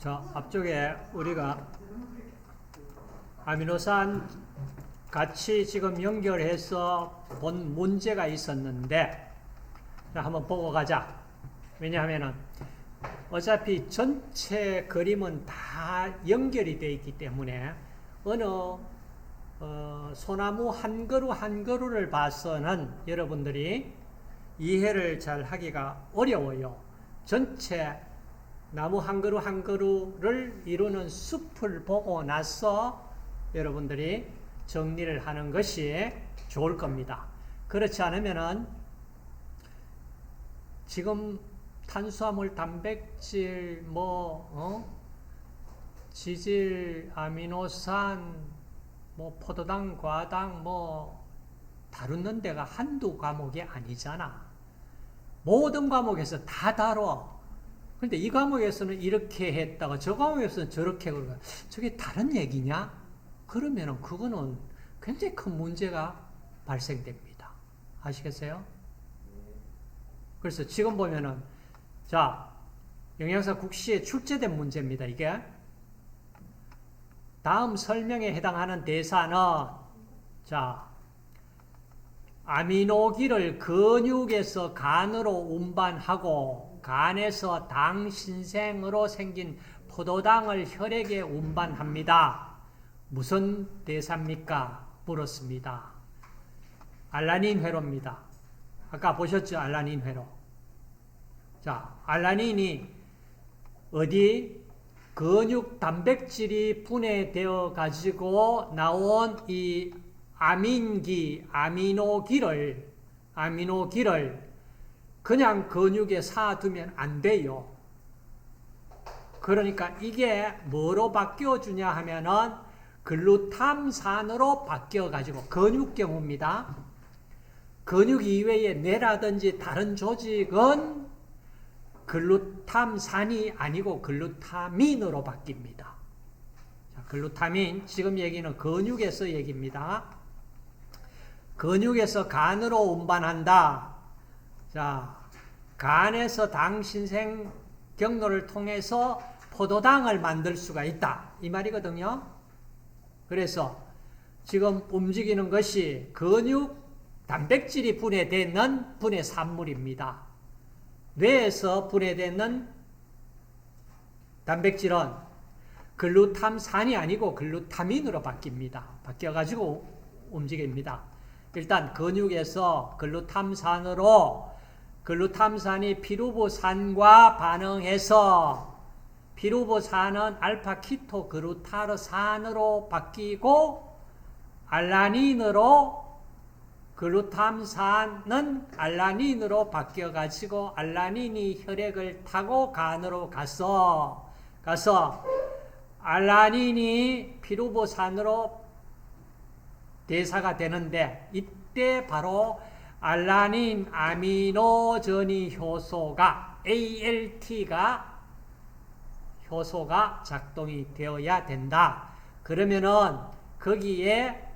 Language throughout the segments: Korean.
자, 앞쪽에 우리가 아미노산 같이 지금 연결해서 본 문제가 있었는데, 자, 한번 보고 가자. 왜냐하면은 어차피 전체 그림은 다 연결이 되어 있기 때문에 어느 어, 소나무 한 그루 한 그루를 봐서는 여러분들이 이해를 잘 하기가 어려워요. 전체 나무 한 그루 한 그루를 이루는 숲을 보고 나서 여러분들이 정리를 하는 것이 좋을 겁니다. 그렇지 않으면은 지금 탄수화물, 단백질, 뭐, 어? 지질, 아미노산, 뭐, 포도당, 과당, 뭐, 다루는 데가 한두 과목이 아니잖아. 모든 과목에서 다 다뤄. 근데 이 과목에서는 이렇게 했다가 저 과목에서는 저렇게 그러고 저게 다른 얘기냐? 그러면은 그거는 굉장히 큰 문제가 발생됩니다. 아시겠어요? 그래서 지금 보면은 자 영양사 국시에 출제된 문제입니다. 이게 다음 설명에 해당하는 대사는 자 아미노기를 근육에서 간으로 운반하고 간에서 당 신생으로 생긴 포도당을 혈액에 운반합니다. 무슨 대사입니까? 물었습니다. 알라닌 회로입니다. 아까 보셨죠? 알라닌 회로. 자, 알라닌이 어디 근육 단백질이 분해되어 가지고 나온 이 아민기, 아미노기를 아미노기를 그냥 근육에 쌓아두면 안 돼요. 그러니까 이게 뭐로 바뀌어주냐 하면은 글루탐산으로 바뀌어가지고 근육 경우입니다. 근육 이외의 뇌라든지 다른 조직은 글루탐산이 아니고 글루타민으로 바뀝니다. 자, 글루타민, 지금 얘기는 근육에서 얘기입니다. 근육에서 간으로 운반한다. 자, 간에서 당 신생 경로를 통해서 포도당을 만들 수가 있다. 이 말이거든요. 그래서 지금 움직이는 것이 근육 단백질이 분해되는 분해 산물입니다. 뇌에서 분해되는 단백질은 글루탐산이 아니고 글루타민으로 바뀝니다. 바뀌어가지고 움직입니다. 일단 근육에서 글루탐산으로 글루탐산이 피루보산과 반응해서 피루보산은 알파 키토 그루타르산으로 바뀌고 알라닌으로 글루탐산은 알라닌으로 바뀌어 가지고 알라닌이 혈액을 타고 간으로 가서 가서 알라닌이 피루보산으로 대사가 되는데 이때 바로 알라닌 아미노전이 효소가 ALT가 효소가 작동이 되어야 된다. 그러면은 거기에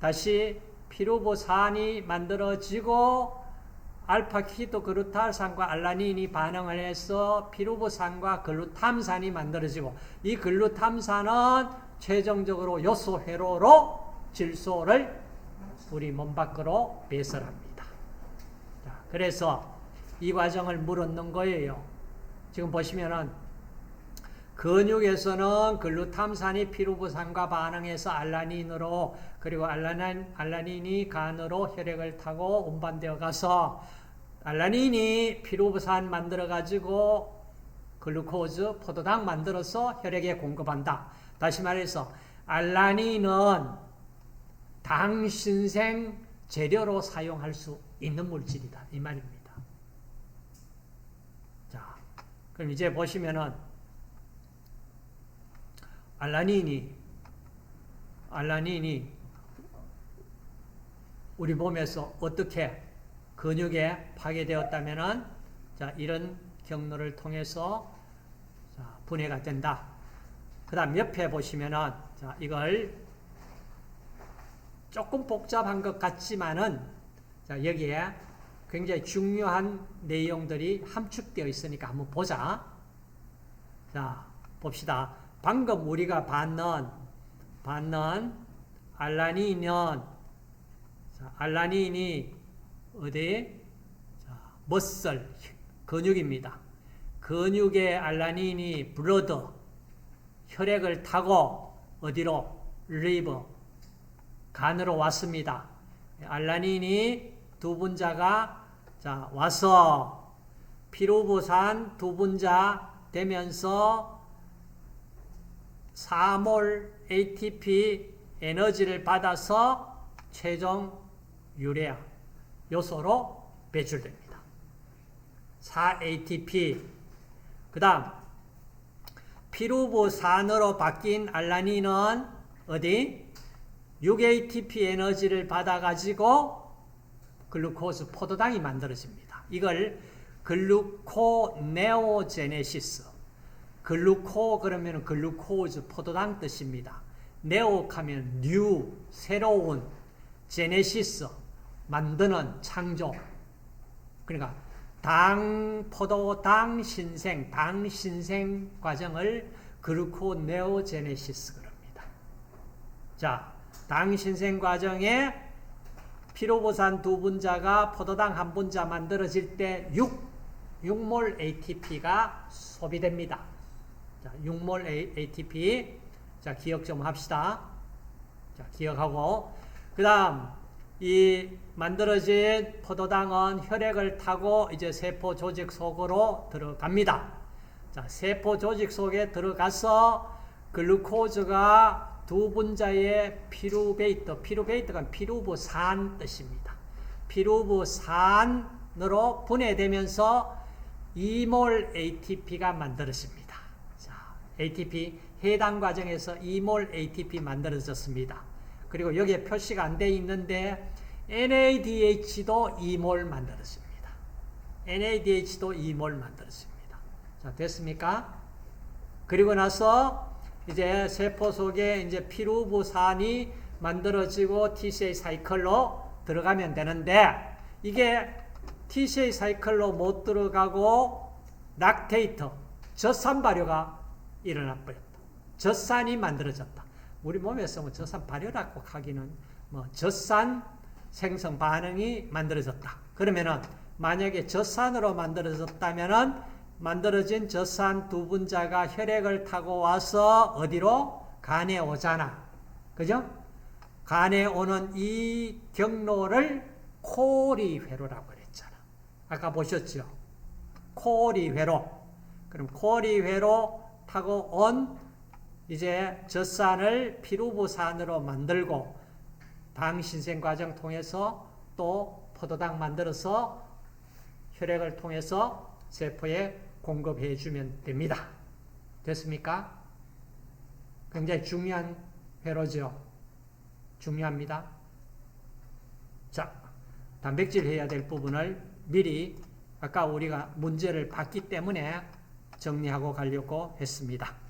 다시 피루보산이 만들어지고 알파 키토 글루탈산과 알라닌이 반응을 해서 피루보산과 글루탐산이 만들어지고 이 글루탐산은 최종적으로 요소 회로로 질소를 우리 몸 밖으로 배설합니다. 자, 그래서 이 과정을 물었는 거예요. 지금 보시면은 근육에서는 글루탐산이 피루부산과 반응해서 알라닌으로 그리고 알라닌, 알라닌이 간으로 혈액을 타고 운반되어 가서 알라닌이 피루부산 만들어 가지고 글루코즈 포도당 만들어서 혈액에 공급한다. 다시 말해서 알라닌은 당신생 재료로 사용할 수 있는 물질이다. 이 말입니다. 자, 그럼 이제 보시면은 알라닌이 알라닌이 우리 몸에서 어떻게 근육에 파괴되었다면은 자, 이런 경로를 통해서 자, 분해가 된다. 그 다음 옆에 보시면은 자, 이걸 조금 복잡한 것 같지만은 자, 여기에 굉장히 중요한 내용들이 함축되어 있으니까 한번 보자. 자, 봅시다. 방금 우리가 받는 받는 알라닌은 자, 알라닌이 어디 자, 머슬 근육입니다. 근육의 알라닌이 블러드 혈액을 타고 어디로 리버 간으로 왔습니다. 알라닌이 두 분자가 자 와서 피로부산 두 분자 되면서 4몰 ATP 에너지를 받아서 최종 유레아 요소로 배출됩니다. 4ATP 그 다음 피루부산으로 바뀐 알라닌은 어디? 6ATP 에너지를 받아가지고 글루코스 포도당이 만들어집니다. 이걸 글루코네오제네시스 글루코 그러면 글루코즈 포도당 뜻입니다. 네오하면 뉴 새로운 제네시스 만드는 창조 그러니까 당 포도 당 신생 당 신생 과정을 글루코네오제네시스 그럽니다. 자, 당 신생 과정에 피로보산 두 분자가 포도당 한 분자 만들어질 때 6, 6몰 ATP가 소비됩니다. 자, 6몰 ATP. 자, 기억 좀 합시다. 자, 기억하고. 그 다음, 이 만들어진 포도당은 혈액을 타고 이제 세포 조직 속으로 들어갑니다. 자, 세포 조직 속에 들어가서 글루코즈가 두 분자의 피루베이트, 피루베이트가 피루부산 뜻입니다. 피루부산으로 분해되면서 2몰 ATP가 만들어집니다. 자, ATP 해당 과정에서 2몰 ATP 만들어졌습니다. 그리고 여기에 표시가 안 돼 있는데 NADH도 2몰 만들어집니다. NADH도 2몰 만들어집니다. 자, 됐습니까? 그리고 나서 이제 세포 속에 이제 피루부산이 만들어지고 TCA 사이클로 들어가면 되는데 이게 TCA 사이클로 못 들어가고 락테이터, 젖산 발효가 일어나 버렸다. 젖산이 만들어졌다. 우리 몸에서 뭐 젖산 발효라고 하기는 뭐 젖산 생성 반응이 만들어졌다. 그러면은 만약에 젖산으로 만들어졌다면은 만들어진 젖산 두 분자가 혈액을 타고 와서 어디로 간에 오잖아. 그죠? 간에 오는 이 경로를 코리회로라고 그랬잖아. 아까 보셨죠? 코리회로. 그럼 코리회로 타고 온 이제 젖산을 피루부산으로 만들고 당 신생 과정 통해서 또 포도당 만들어서 혈액을 통해서 세포에 공급해 주면 됩니다. 됐습니까? 굉장히 중요한 회로죠. 중요합니다. 자, 단백질 해야 될 부분을 미리 아까 우리가 문제를 봤기 때문에 정리하고 가려고 했습니다.